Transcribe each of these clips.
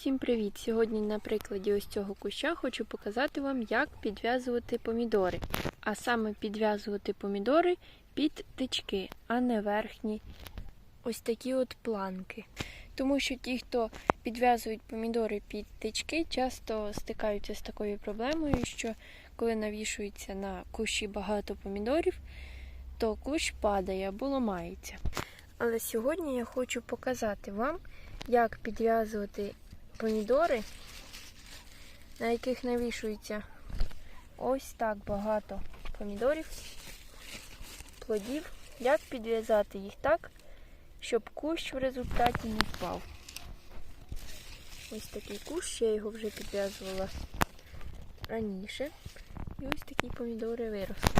Всім привіт! Сьогодні на прикладі ось цього куща хочу показати вам, як підв'язувати помідори. А саме підв'язувати помідори під тички, а не верхні ось такі от планки. Тому що ті, хто підв'язують помідори під тички, часто стикаються з такою проблемою, що коли навішується на кущі багато помідорів, то кущ падає або ламається. Але сьогодні я хочу показати вам, як підв'язувати помідори, на яких навішується ось так багато помідорів, плодів, як підв'язати їх так, щоб кущ в результаті не впав. Ось такий кущ, я його вже підв'язувала раніше. І ось такі помідори виросли.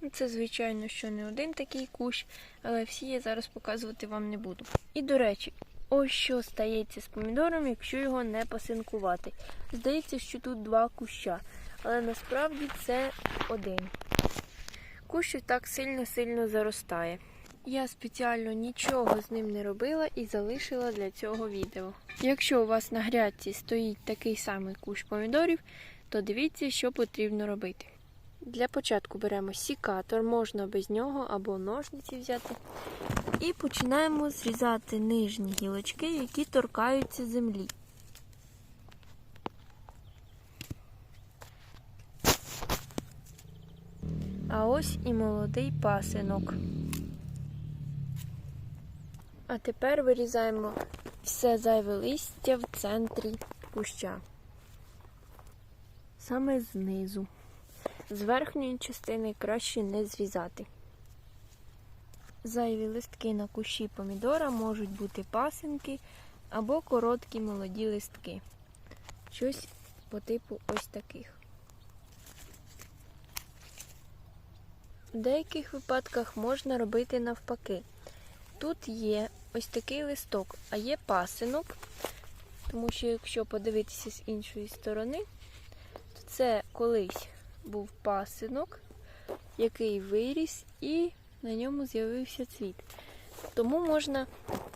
Ну, Це, звичайно, що не один такий кущ, але всі я зараз показувати вам не буду. І, до речі, ось що стається з помідором, якщо його не пасинкувати. Здається, що тут два куща, але насправді це один. Кущ так сильно-сильно заростає. Я спеціально нічого з ним не робила і залишила для цього відео. Якщо у вас на грядці стоїть такий самий кущ помідорів, то дивіться, що потрібно робити. Для початку беремо сікатор, можна без нього або ножниці взяти. І починаємо зрізати нижні гілочки, які торкаються землі. А ось і молодий пасинок. А тепер вирізаємо все зайве листя в центрі куща. Саме знизу. З верхньої частини краще не зрізати. Зайві листки на кущі помідора можуть бути пасинки або короткі молоді листки. Щось по типу ось таких. В деяких випадках можна робити навпаки. Тут є ось такий листок, а є пасинок, тому що якщо подивитися з іншої сторони, то це колись був пасинок, який виріс, і на ньому з'явився цвіт. Тому можна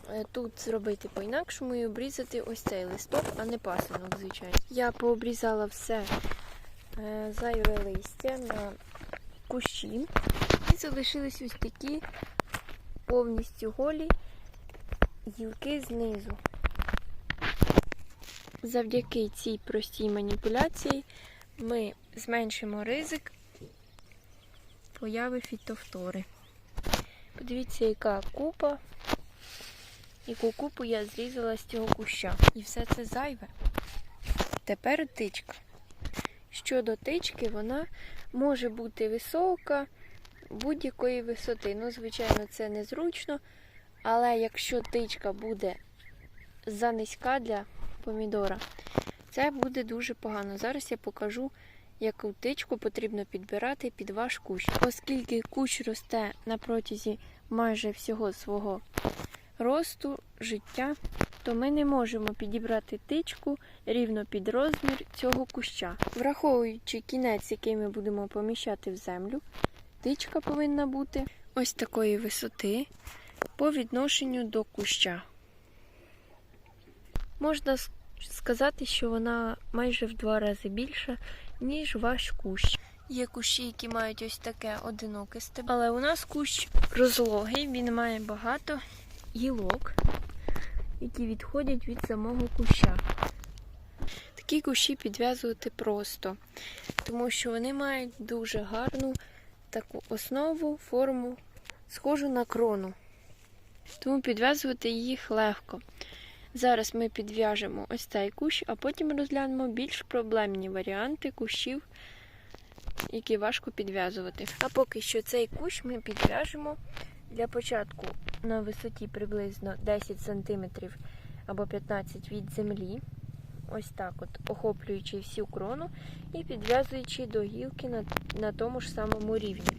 е, тут зробити по-інакшому і обрізати ось цей листок, а не пасинок, звичайно. Я пообрізала все е, зайве листя на кущі. І залишились ось такі повністю голі гілки знизу. Завдяки цій простій маніпуляції ми зменшимо ризик появи фітофтори. Подивіться, яка купа, яку купу я зрізала з цього куща. І все це зайве. Тепер тичка. Щодо тички, вона може бути висока будь-якої висоти. Ну, звичайно, це незручно, але якщо тичка буде занизька для помідора, це буде дуже погано. Зараз я покажу, яку тичку потрібно підбирати під ваш кущ. Оскільки кущ росте на протязі майже всього свого росту, життя, то ми не можемо підібрати тичку рівно під розмір цього куща. Враховуючи кінець, який ми будемо поміщати в землю, тичка повинна бути ось такої висоти по відношенню до куща. Можна сказати, що вона майже в два рази більша, ніж ваш кущ. Є кущі, які мають ось таке одиноке стебло. Але у нас кущ розлогий, він має багато гілок, які відходять від самого куща. Такі кущі підв'язувати просто, тому що вони мають дуже гарну таку основу, форму, схожу на крону. Тому підв'язувати їх легко. Зараз ми підв'яжемо ось цей кущ, а потім розглянемо більш проблемні варіанти кущів, які важко підв'язувати. А поки що цей кущ ми підв'яжемо для початку на висоті приблизно 10 см або 15 від землі. Ось так от, охоплюючи всю крону і підв'язуючи до гілки на, на тому ж самому рівні.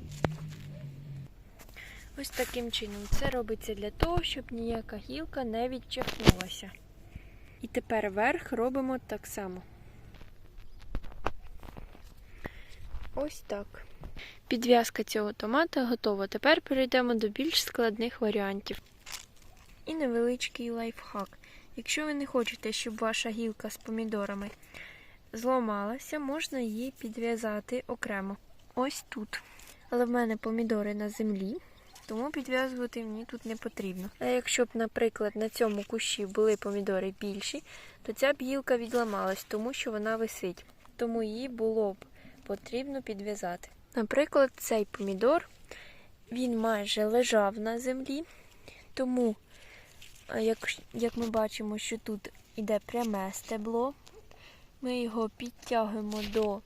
Ось таким чином це робиться для того, щоб ніяка гілка не відчахнулася. І тепер верх робимо так само. Ось так. Підв'язка цього томата готова. Тепер перейдемо до більш складних варіантів. І невеличкий лайфхак. Якщо ви не хочете, щоб ваша гілка з помідорами зламалася, можна її підв'язати окремо. Ось тут. Але в мене помідори на землі, тому підв'язувати мені тут не потрібно. А якщо б, наприклад, на цьому кущі були помідори більші, то ця б гілка відламалась, тому що вона висить. Тому її було б потрібно підв'язати. Наприклад, цей помідор він майже лежав на землі, тому, як, як ми бачимо, що тут іде пряме стебло, ми його підтягуємо до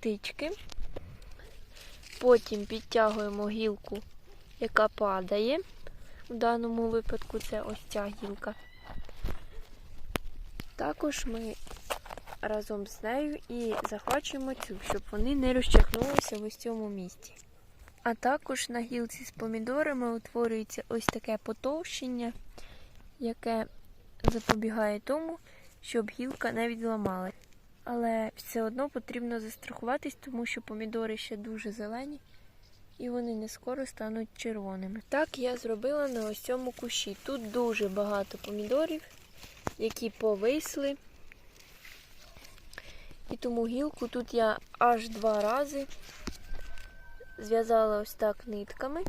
тички, потім підтягуємо гілку, яка падає. У даному випадку це ось ця гілка. Також ми разом з нею і захвачуємо цю, щоб вони не розчахнулися в ось цьому місці. А також на гілці з помідорами утворюється ось таке потовщення, яке запобігає тому, щоб гілка не відламалась. Але все одно потрібно застрахуватись, тому що помідори ще дуже зелені і вони не скоро стануть червоними. Так я зробила на ось цьому кущі. Тут дуже багато помідорів, які повисли. І тому гілку тут я аж два рази зв'язала ось так нитками.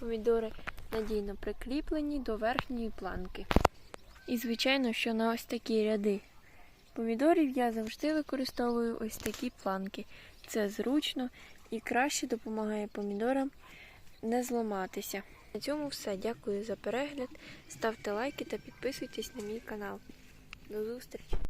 Помідори надійно прикріплені до верхньої планки. І, звичайно, що на ось такі ряди помідорів я завжди використовую ось такі планки. Це зручно і краще допомагає помідорам не зламатися. На цьому все. Дякую за перегляд. Ставте лайки та підписуйтесь на мій канал. До зустрічі!